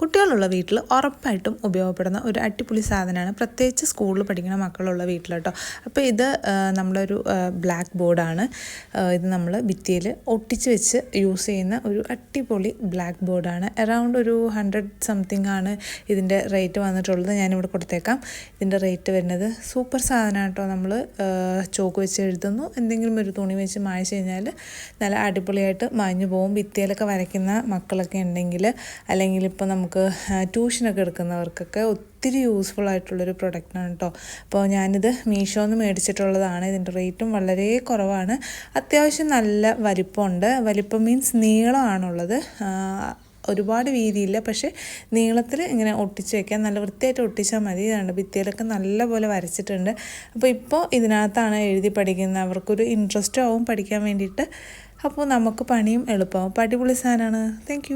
കുട്ടികളുള്ള വീട്ടിൽ ഉറപ്പായിട്ടും ഉപയോഗപ്പെടുന്ന ഒരു അടിപൊളി സാധനമാണ്. പ്രത്യേകിച്ച് സ്കൂളിൽ പഠിക്കുന്ന മക്കളുള്ള വീട്ടിൽ കേട്ടോ. അപ്പോൾ ഇത് നമ്മളൊരു ബ്ലാക്ക് ബോർഡാണ് ഇത് നമ്മൾ ഭിത്തിയിൽ ഒട്ടിച്ച് വെച്ച് യൂസ് ചെയ്യുന്ന ഒരു അടിപൊളി ബ്ലാക്ക് ബോർഡാണ് അറൗണ്ട് ഒരു ഹൺഡ്രഡ് സംതിങ് ആണ് ഇതിന്റെ റേറ്റ് വന്നിട്ടുള്ളത്. ഞാനിവിടെ കൊടുത്തേക്കാം. ഇതിന്റെ റേറ്റ് വരുന്നത് സൂപ്പർ സാധനമാണ് കേട്ടോ. നമ്മൾ ചോക്ക് വെച്ച് എഴുതുന്നു. എന്തെങ്കിലും ഒരു തുണി വെച്ച് മായ്ച്ച് കഴിഞ്ഞാൽ നല്ല അടിപൊളിയായിട്ട് മാഞ്ഞു പോകും. ഭിത്തിയിലൊക്കെ വരയ്ക്കുന്ന മക്കളൊക്കെ ഉണ്ടെങ്കിൽ അല്ലെങ്കിൽ ഇപ്പോൾ നമുക്ക് ട്യൂഷനൊക്കെ എടുക്കുന്നവർക്കൊക്കെ ഒത്തിരി യൂസ്ഫുൾ ആയിട്ടുള്ളൊരു പ്രൊഡക്റ്റാണ് കേട്ടോ അപ്പോൾ ഞാനിത് മീഷോ മീഷോന്ന് മേടിച്ചിട്ടുള്ളതാണ്. ഇതിന്റെ റേറ്റും വളരെ കുറവാണ്. അത്യാവശ്യം നല്ല വലിപ്പമുണ്ട്. വലിപ്പം മീൻസ് നീളമാണുള്ളത്. ഒരുപാട് വീതിയില്ല. പക്ഷേ നീളത്തിൽ ഇങ്ങനെ ഒട്ടിച്ച് വയ്ക്കാം നല്ല വൃത്തിയായിട്ട് ഒട്ടിച്ചാൽ മതി. ഇതാണ് ഭിത്തിയിലൊക്കെ നല്ലപോലെ വരച്ചിട്ടുണ്ട്. അപ്പോൾ ഇപ്പോൾ ഇതിനകത്താണ് എഴുതി പഠിക്കുന്നത്. അവർക്കൊരു ഇൻട്രസ്റ്റും ആവും പഠിക്കാൻ വേണ്ടിയിട്ട്. അപ്പോൾ നമുക്ക് പണിയും എളുപ്പമാവും. അപ്പോൾ അടിപൊളി സാധനമാണ്. താങ്ക്